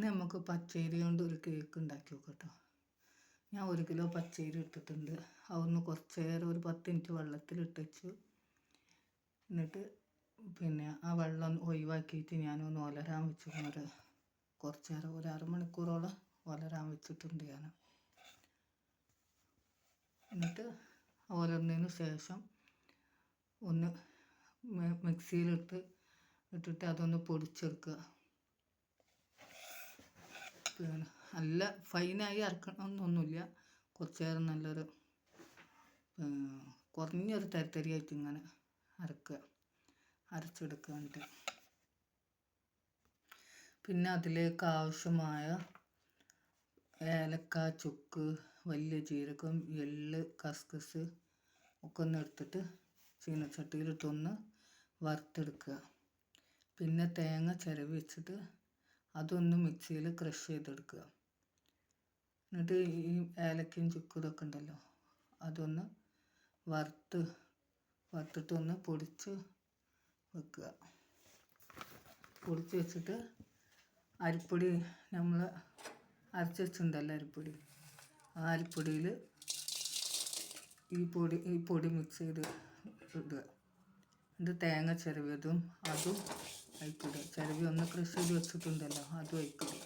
ഇന്ന് നമുക്ക് പച്ചരി കൊണ്ട് ഒരു കേക്ക് ഉണ്ടാക്കി നോക്കട്ടോ. ഞാൻ ഒരു കിലോ പച്ചരി ഇട്ടിട്ടുണ്ട് അതൊന്ന് കുറച്ച് നേരം ഒരു പത്ത് മിനിറ്റ് വെള്ളത്തിലിട്ട് വെച്ചു. എന്നിട്ട് പിന്നെ ആ വെള്ളം ഒഴിവാക്കിയിട്ട് ഞാനൊന്ന് ഒലരാൻ വെച്ചു ഒരു കുറച്ച് നേരം ഒരു അരമണിക്കൂറോളം ഒലരാൻ വെച്ചിട്ടുണ്ട് ഞാൻ. എന്നിട്ട് ഒലർന്നതിന് ശേഷം ഒന്ന് മിക്സിയിലിട്ട് ഇട്ടിട്ട് അതൊന്ന് പൊടിച്ചെടുക്കുക. പിന്നെ നല്ല ഫൈനായി അരക്കണമെന്നൊന്നുമില്ല കുറച്ച് നേരം നല്ലൊരു കുറഞ്ഞൊരു തരിതരിയായിട്ട് ഇങ്ങനെ അരക്കുക. അരച്ചെടുക്കുക എന്നിട്ട്. പിന്നെ അതിലേക്ക് ആവശ്യമായ ഏലക്ക ചുക്ക് വലിയ ജീരകം എള്ള് കസ്കസ് ഒക്കെ ഒന്ന് എടുത്തിട്ട് ചീനച്ചട്ടിയിലിട്ടൊന്ന് വറുത്തെടുക്കുക. പിന്നെ തേങ്ങ ചിരവി വെച്ചിട്ട് അതൊന്ന് മിക്സിയിൽ ക്രഷ് ചെയ്തെടുക്കുക. എന്നിട്ട് ഈ ഏലക്കയും ചുക്കും ഇതൊക്കെ ഉണ്ടല്ലോ അതൊന്ന് വറുത്ത് വറുത്തിട്ട് ഒന്ന് പൊടിച്ച് വെക്കുക. പൊടിച്ച് വെച്ചിട്ട് അരിപ്പൊടി നമ്മൾ അരച്ച് വെച്ചിട്ടുണ്ടല്ലോ അരിപ്പൊടി. ആ അരിപ്പൊടിയിൽ ഈ പൊടി ഈ പൊടി മിക്സ് ചെയ്ത് ഇടുക. എന്നിട്ട് തേങ്ങ ചിരവിയതും അതും അയക്കിടുക ചിലവി ഒന്ന് ക്രഷ് ചെയ്ത് വെച്ചിട്ടുണ്ടല്ലോ അതും അയക്കിടുക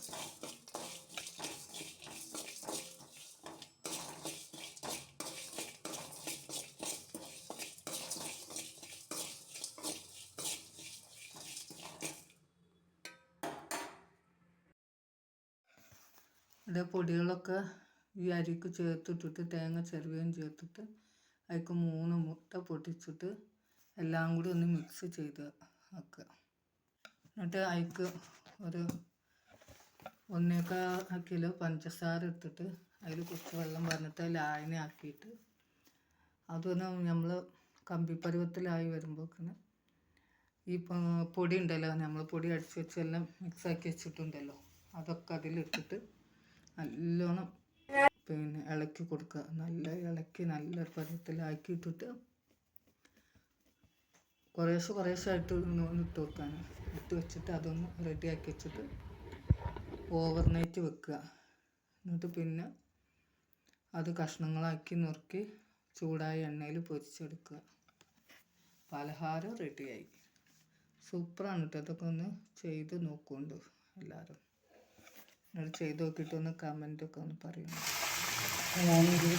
ഇത് പൊടികളൊക്കെ ഈ അരിക്ക് ചേർത്തിട്ടിട്ട് തേങ്ങ ചെറുവേം ചേർത്തിട്ട് അതിക്ക് മൂന്ന് മുട്ട പൊട്ടിച്ചിട്ട് എല്ലാം കൂടി ഒന്ന് മിക്സ് ചെയ്ത് വെക്കുക. എന്നിട്ട് അതിക്ക് ഒരു ഒന്നേക്കാ കിലോ പഞ്ചസാര എടുത്തിട്ട് അതിൽ കുറച്ച് വെള്ളം പറഞ്ഞിട്ട് ലായനി ആക്കിയിട്ട് അതൊന്ന് നമ്മൾ കമ്പിപ്പരുവത്തിലായി വരുമ്പോഴേക്കും ഈ പൊടി ഉണ്ടല്ലോ നമ്മൾ പൊടി അടിച്ച് വെച്ചെല്ലാം മിക്സാക്കി വെച്ചിട്ടുണ്ടല്ലോ അതൊക്കെ അതിലിട്ടിട്ട് നല്ലോണം പിന്നെ ഇളക്കി കൊടുക്കുക. നല്ല ഇളക്കി നല്ല പരുവത്തിലാക്കി ഇട്ടിട്ട് കുറേശ്ശെ കുറേശ്ശെ ആയിട്ട് ഇട്ട് വെക്കാണ് ഇട്ട് വെച്ചിട്ട് അതൊന്ന് റെഡിയാക്കി വെച്ചിട്ട് ഓവർ നൈറ്റ് വെക്കുക. എന്നിട്ട് പിന്നെ അത് കഷ്ണങ്ങളാക്കി നുറുക്കി ചൂടായ എണ്ണയിൽ പൊരിച്ചെടുക്കുക. പലഹാരം റെഡിയായി സൂപ്പറാണ് കേട്ടോ ഇതൊക്കെ ഒന്ന് ചെയ്ത് നോക്കുന്നുണ്ട് എല്ലാവരും. എന്നിട്ട് ചെയ്ത് നോക്കിയിട്ട് ഒന്ന് കമന്റൊക്കെ ഒന്ന് പറയുന്നു ഞാനൊരു